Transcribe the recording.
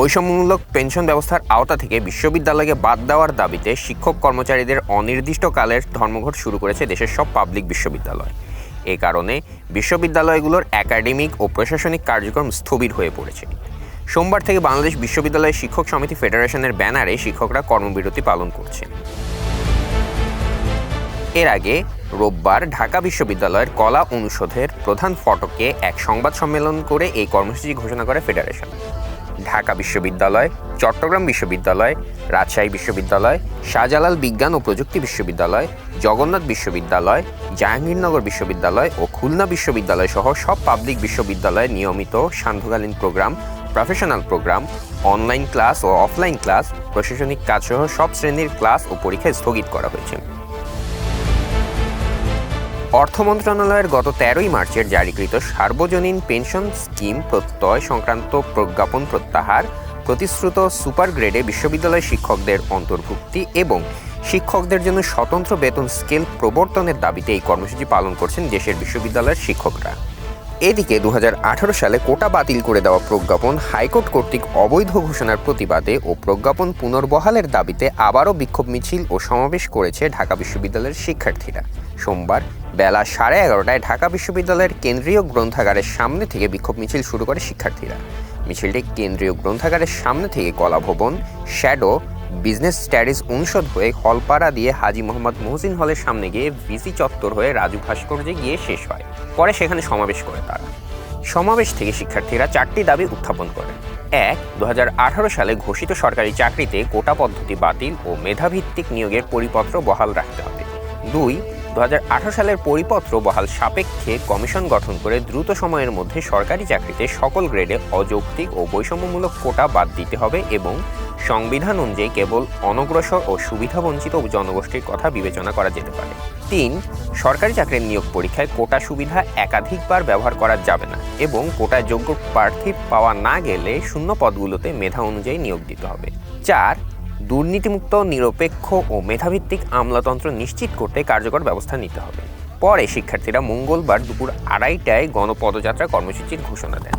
বৈষম্যমূলক পেনশন ব্যবস্থার আওতা থেকে বিশ্ববিদ্যালয়কে বাদ দেওয়ার দাবিতে শিক্ষক কর্মচারীদের অনির্দিষ্টকালের ধর্মঘট শুরু করেছে দেশের সব পাবলিক বিশ্ববিদ্যালয়। এ কারণে বিশ্ববিদ্যালয়গুলোর একাডেমিক ও প্রশাসনিক কার্যক্রম স্থবির হয়ে পড়েছে। সোমবার থেকে বাংলাদেশ বিশ্ববিদ্যালয় শিক্ষক সমিতি ফেডারেশনের ব্যানারে শিক্ষকরা কর্মবিরতি পালন করছেন। এর আগে রোববার ঢাকা বিশ্ববিদ্যালয়ের কলা অনুষদের প্রধান ফটকে এক সংবাদ সম্মেলন করে এই কর্মসূচি ঘোষণা করে ফেডারেশন। ঢাকা বিশ্ববিদ্যালয়, চট্টগ্রাম বিশ্ববিদ্যালয়, রাজশাহী বিশ্ববিদ্যালয়, শাহজালাল বিজ্ঞান ও প্রযুক্তি বিশ্ববিদ্যালয়, জগন্নাথ বিশ্ববিদ্যালয়, জাহাঙ্গীরনগর বিশ্ববিদ্যালয় ও খুলনা বিশ্ববিদ্যালয় সহ সব পাবলিক বিশ্ববিদ্যালয়ে নিয়মিত সান্ধ্যকালীন program professional program online class ও অফলাইন ক্লাস প্রশাসনিক কাজসহ সব শ্রেণির ক্লাস ও পরীক্ষা স্থগিত করা হয়েছে। অর্থ মন্ত্রণালয়ের গত তেরোই মার্চের জারিকৃত সার্বজনীন পেনশন স্কিম প্রত্যয় সংক্রান্ত প্রজ্ঞাপন প্রত্যাহার, প্রতিশ্রুত সুপার গ্রেডে বিশ্ববিদ্যালয় শিক্ষকদের অন্তর্ভুক্তি এবং শিক্ষকদের জন্য স্বতন্ত্র বেতন স্কেল প্রবর্তনের দাবিতে এই কর্মসূচি পালন করছেন দেশের বিশ্ববিদ্যালয়ের শিক্ষকরা। এদিকে দু হাজার আঠেরো সালে কোটা বাতিল করে দেওয়া প্রজ্ঞাপন হাইকোর্ট কর্তৃক অবৈধ ঘোষণার প্রতিবাদে ও প্রজ্ঞাপন পুনর্বহালের দাবিতে আবারও বিক্ষোভ মিছিল ও সমাবেশ করেছে ঢাকা বিশ্ববিদ্যালয়ের শিক্ষার্থীরা। সোমবার বেলা সাড়ে এগারোটায় ঢাকা বিশ্ববিদ্যালয়ের কেন্দ্রীয় গ্রন্থাগারের সামনে থেকে বিক্ষোভ মিছিল শুরু করে শিক্ষার্থীরা। মিছিলটি কেন্দ্রীয় গ্রন্থাগারের সামনে থেকে কলাভবন, শ্যাডো, বিজনেস স্টাডিজ অনুষদ হয়ে হলপাড়া দিয়ে হাজি মোহাম্মদ মহসিন হলের সামনে গিয়ে ভিসি চত্বর হয়ে রাজু ভাস্কর্যে গিয়ে শেষ হয়। পরে সেখানে সমাবেশ করে তারা। সমাবেশ থেকে শিক্ষার্থীরা চারটি দাবি উত্থাপন করেন এক দু সালে ঘোষিত সরকারি চাকরিতে কোটা পদ্ধতি বাতিল ও মেধাভিত্তিক নিয়োগের পরিপত্র বহাল রাখতে হবে। দুই দু সালের পরিপত্র বহাল সাপেক্ষে কমিশন গঠন করে দ্রুত সময়ের মধ্যে সরকারি চাকরিতে সকল গ্রেডে অযৌক্তিক ও বৈষম্যমূলক কোটা বাদ দিতে হবে এবং সংবিধান অনুযায়ী কেবল অনগ্রসর ও সুবিধাবঞ্চিত জনগোষ্ঠীর কথা বিবেচনা করা যেতে পারে। তিন, সরকারি চাকরির নিয়োগ পরীক্ষায় কোটা সুবিধা একাধিকবার ব্যবহার করা যাবে না এবং কোটায় যোগ্য প্রার্থী পাওয়া না গেলে শূন্য পদগুলোতে মেধা অনুযায়ী নিয়োগ দিতে হবে। চার, দুর্নীতিমুক্ত, নিরপেক্ষ ও মেধাভিত্তিক আমলাতন্ত্র নিশ্চিত করতে কার্যকর ব্যবস্থা নিতে হবে। পরে শিক্ষার্থীরা মঙ্গলবার দুপুর আড়াইটায় গণপদযাত্রা কর্মসূচির ঘোষণা দেন।